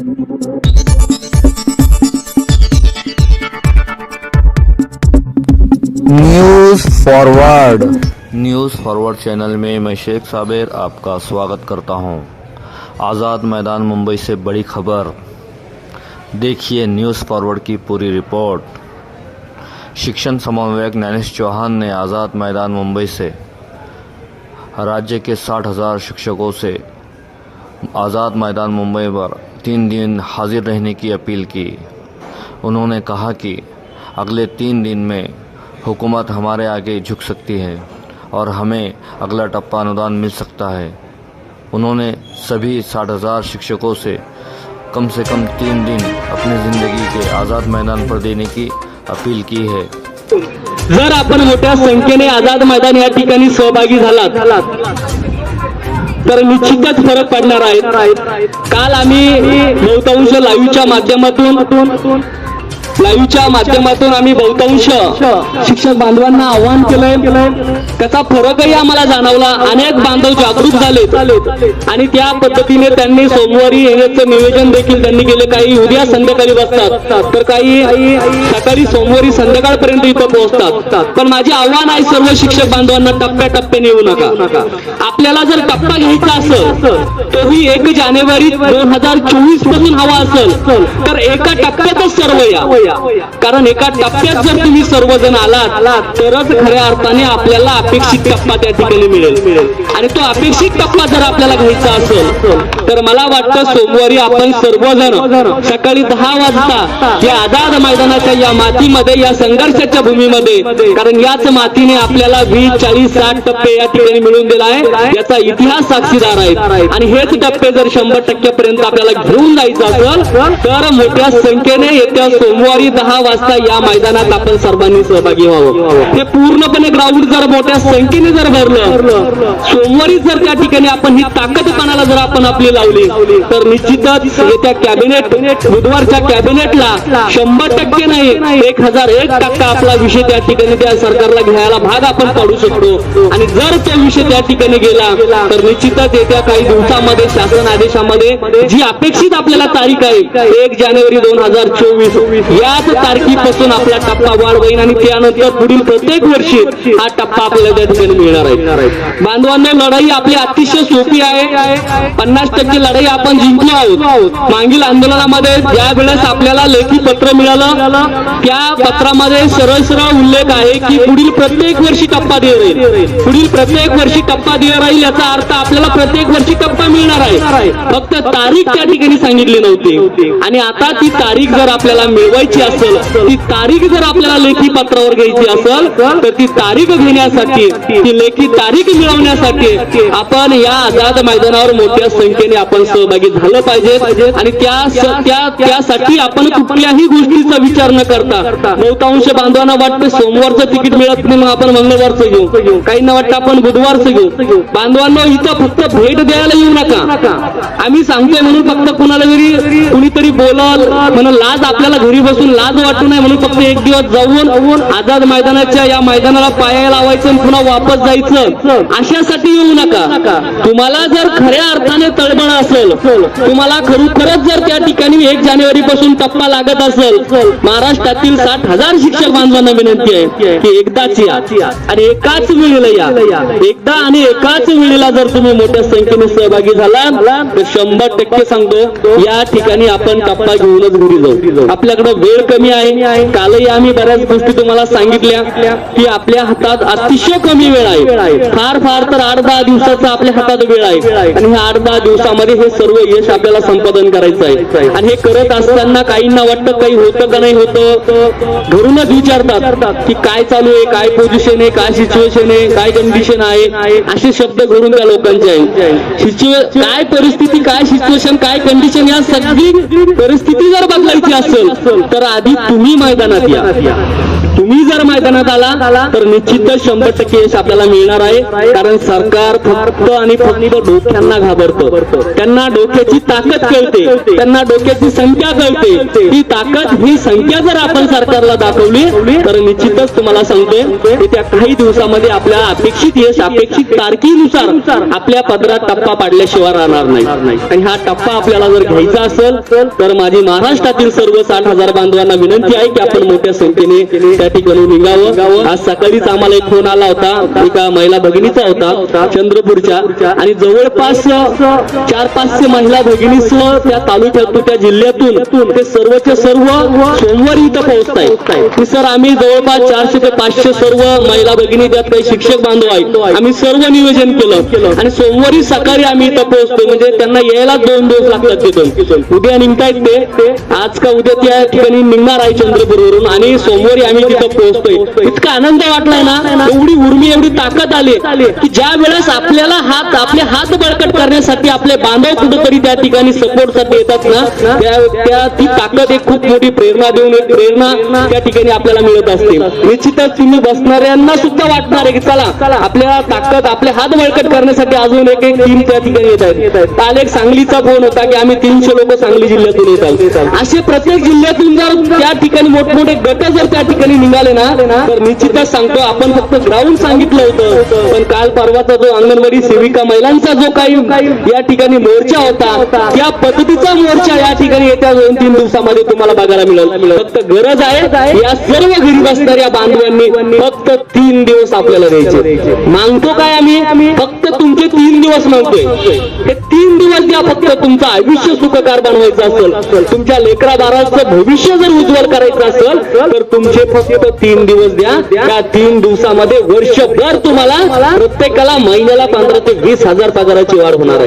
News forward news forward channel में मैं शेख साबिर आपका स्वागत करता हूँ। आज़ाद मैदान मुंबई से बड़ी खबर। देखिए न्यूज़ फॉरवर्ड की पूरी रिपोर्ट शिक्षण समन्वयक ज्ञानेश चौहान ने आज़ाद मैदान मुंबई से राज्य के साठ हज़ार शिक्षकों से आज़ाद मैदान मुंबई पर तीन दिन हाजिर रहने की अपील की। उन्होंने कहा कि अगले तीन दिन में हुकूमत हमारे आगे झुक सकती है और हमें अगला टप्पा अनुदान मिल सकता है। उन्होंने सभी साठ हज़ार शिक्षकों से कम से कम तीन दिन अपनी ज़िंदगी के आज़ाद मैदान पर देने की अपील की है। जर आपण मोठ्या संख्येने आझाद मैदान या ठिकाणी सहभागी तर निश्चितच फरक पडणार आहे. काल आम्ही बहुतांश लाईव्हच्या माध्यमातून लाईव्हच्या माध्यमातून आम्ही बहुतांश शिक्षक बांधवांना आवाहन केलंय. त्याचा फरकही आम्हाला जाणवला. अनेक बांधव जागरूक झाले आणि त्या पद्धतीने त्यांनी सोमवारी येण्याचं नियोजन देखील त्यांनी केलं. काही उद्या संध्याकाळी बसतात. तर काही सकाळी सोमवारी संध्याकाळपर्यंत इथं पोहोचतात. पण माझे आव्हान आहे सर्व शिक्षक बांधवांना टप्प्याटप्प्याने येऊ नका. आपल्याला जर टप्पा घ्यायचा असेल तोही एक जानेवारी दोन हजार चोवीसपासून हवा असेल तर एका टप्प्यातच सर्व या. कारण एका टप्प्यात जर तुम्ही सर्वजण आलात तरच खऱ्या अर्थाने आपल्याला अपेक्षित टप्पा त्या ठिकाणी मिळेल. आणि तो अपेक्षित टप्पा जर आपल्याला घ्यायचा असेल तर मला वाटतं सोमवारी आपण सर्वजण सकाळी दहा वाजता या आझाद मैदानाच्या या मातीमध्ये या संघर्षाच्या भूमीमध्ये कारण याच मातीने आपल्याला वीस चाळीस साठ टप्पे या ठिकाणी मिळून दिला आहे. याचा इतिहास साक्षीदार आहे आणि हेच टप्पे जर शंभर टक्क्यापर्यंत आपल्याला घेऊन जायचं असेल तर मोठ्या संख्येने येत्या सोमवारी दुपारी दहा वाजता या मैदानात आपण सर्वांनी सहभागी व्हावं. हे पूर्णपणे ग्राउंड जर मोठ्या संख्येने जर भरलं सोमवारी जर त्या ठिकाणी आपण ही ताकदपणाला जर आपण आपली लावली तर निश्चितच येत्या कॅबिनेट बुधवारच्या कॅबिनेटला शंभर टक्के नाही एक हजार एक टक्का आपला विषय त्या ठिकाणी त्या सरकारला घ्यायला भाग आपण पाडू शकतो. आणि जर तो विषय त्या ठिकाणी गेला तर निश्चितच येत्या काही दिवसामध्ये शासन आदेशामध्ये जी अपेक्षित आपल्याला तारीख आहे एक जानेवारी दोन हजार चोवीस याच तारखेपासून आपला टप्पा वाढ आणि त्यानंतर पुढील प्रत्येक वर्षी हा टप्पा आपल्याला त्या ठिकाणी मिळणार आहे. बांधवांना लढाई आपली अतिशय सोपी आहे. पन्नास टक्के लढाई आपण जिंकलो आहोत. मागील आंदोलनामध्ये ज्या वेळेस आपल्याला लेखी पत्र मिळालं त्या पत्रामध्ये सरळ सरळ उल्लेख आहे की पुढील प्रत्येक वर्षी टप्पा दिला राहील. पुढील प्रत्येक वर्षी टप्पा दिला राहील याचा अर्थ आपल्याला प्रत्येक वर्षी टप्पा मिळणार आहे. फक्त तारीख त्या ठिकाणी सांगितली नव्हती. आणि आता ती तारीख जर आपल्याला मिळवायची असेल ती तारीख जर आपल्याला लेखी पत्रावर घ्यायची असेल तर ती तारीख घेण्यासाठी ती लेखी तारीख मिळवण्यासाठी आपण या आझाद मैदानावर मोठ्या संख्येने आपण सहभागी झालं पाहिजे. आणि त्या त्यासाठी आपण कुठल्याही गोष्टीचा विचार न करता बहुतांश बांधवांना वाटतं सोमवारचं तिकीट मिळत नाही मग आपण मंगळवारचं घेऊ. काहींना वाटतं आपण बुधवारचं घेऊ. बांधवांना इथं फक्त भेट द्यायला येऊ नका. आम्ही सांगतोय म्हणून फक्त कुणाला जरी कुणीतरी बोलल म्हणून लाज आपल्याला घरी बसून लाज वाटू नये म्हणून फक्त एक दिवस जाऊन आझाद मैदानाच्या या मैदानाला पाया लावायचं आणि पुन्हा वापस जायचं. अशासाठी येऊ नका. तुम्हाला जर खऱ्या अर्थाने तळमळ असेल तुम्हाला खरोखरच जर त्या ठिकाणी एक जानेवारी पासून टप्पा लागत असेल महाराष्ट्रातील साठ हजार शिक्षक बांधवांना विनंती आहे की एकदाच या. आणि एकाच वेळेला या. एकदा आणि एकाच वेळेला जर तुम्ही मोठ्या संख्येने सहभागी झाला तर शंभर टक्के सांगतो या ठिकाणी आपण टप्पा घेऊनच घरी जाऊ. आपल्याकडे वेळ कमी आहे. कालही आम्ही बऱ्याच गोष्टी तुम्हाला सांगितल्या की आपल्या हातात अतिशय कमी वेळ आहे. फार फार तर आठ दहा दिवसाचा आपल्या हातात वेळ आहे. आणि ह्या आठ दहा दिवसामध्ये हे सर्व यश आपल्याला संपादन करायचं आहे. आणि हे करत असताना काहींना वाटतं काही होतं का नाही होतं घरूनच विचारतात की काय चालू आहे काय पोझिशन आहे काय सिच्युएशन आहे काय कंडिशन आहे. असे शब्द घरून त्या लोकांचे आहे काय परिस्थिती काय सिच्युएशन काय कंडिशन या सगळी परिस्थिती जर बदलायची असेल तर तर आधी तुम्ही मैदानात या. तुम्ही तुम्ही जर मैदानात आला तर निश्चितच शंभर टक्के यश आपल्याला मिळणार आहे. कारण सरकार फक्त आणि फक्त डोक्यांना घाबरतं. त्यांना डोक्याची ताकद कळते. त्यांना डोक्याची संख्या कळते. ती ताकद ही संख्या जर आपण सरकारला दाखवली तर निश्चितच तुम्हाला सांगतोय येत्या काही दिवसामध्ये आपल्या अपेक्षित यश अपेक्षित तारखेनुसार आपल्या पदरात टप्पा पाडल्याशिवाय राहणार नाही. आणि हा टप्पा आपल्याला जर घ्यायचा असेल तर माझी महाराष्ट्रातील सर्व साठ हजार बांधवांना विनंती आहे की आपण मोठ्या संख्येने त्या ठिकाणी निघावं. आज सकाळीच आम्हाला एक फोन आला होता. एका महिला भगिनीचा होता चंद्रपूरच्या. आणि जवळपास चार पाचशे महिला भगिनीसह त्या तालुक्यातून त्या जिल्ह्यातून ते सर्वचे सर्व सोमवारी इथं पोहोचतायत. की सर आम्ही जवळपास चारशे ते पाचशे सर्व महिला भगिनी त्यात काही शिक्षक बांधव आहेत. आम्ही सर्व नियोजन केलं. आणि सोमवारी सकाळी आम्ही इथं पोहोचतो म्हणजे त्यांना यायला दोन दिवस लागतात तिथून. उद्या निघतायत ते. आज का उद्या त्या ठिकाणी निघणार आहे चंद्रपूरवरून. आणि सोमवारी आम्ही तिथं पोहोचतोय. इतका आनंद वाटलाय ना? एवढी उर्मी एवढी ताकद आली. की ज्या वेळेस आपल्याला हात आपले हात बळकट करण्यासाठी आपले बांधव कुठेतरी त्या ठिकाणी सपोर्टसाठी येतात ना त्या ती ताकद एक खूप मोठी प्रेरणा देऊन एक प्रेरणा त्या ठिकाणी आपल्याला मिळत असते. निश्चितच तुम्ही बसणाऱ्यांना सुद्धा वाटणार आहे की चला आपल्या ताकद आपले हात बळकट करण्यासाठी अजून एक एक टीम त्या ठिकाणी येत आहेत काल एक सांगलीचा फोन होता की आम्ही तीनशे लोक सांगली जिल्ह्यातून येतात असे प्रत्येक जिल्ह्यातून जर त्या ठिकाणी मोठमोठे गट जर त्या ठिकाणी निघाले ना? तर निश्चितच सांगतो आपण फक्त ग्राउंड सांगितलं होतं. पण काल परवाचा जो अंगणवाडी सेविका महिलांचा जो काही या ठिकाणी मोर्चा होता त्या पद्धतीचा मोर्चा या ठिकाणी येत्या दोन तीन दिवसामध्ये तुम्हाला बघायला मिळेल. फक्त गरज आहे या सर्व घरी बसणाऱ्या बांधवांनी फक्त तीन दिवस आपल्याला द्यायचे. मागतो काय आम्ही? फक्त तुमचे तीन दिवस मागतोय हे तीन दिवस द्या फक्त तुमचं आयुष्य सुखकार बनवायचं असेल. तुमच्या लेकरा बाळाचं भविष्य जर उज्ज्वल करायचं असेल तर तुमचे फक्त तीन दिवस द्या. त्या तीन दिवसामध्ये वर्षभर तुम्हाला प्रत्येकाला महिन्याला पंधरा ते वीस हजार पगाराची वाढ होणार आहे.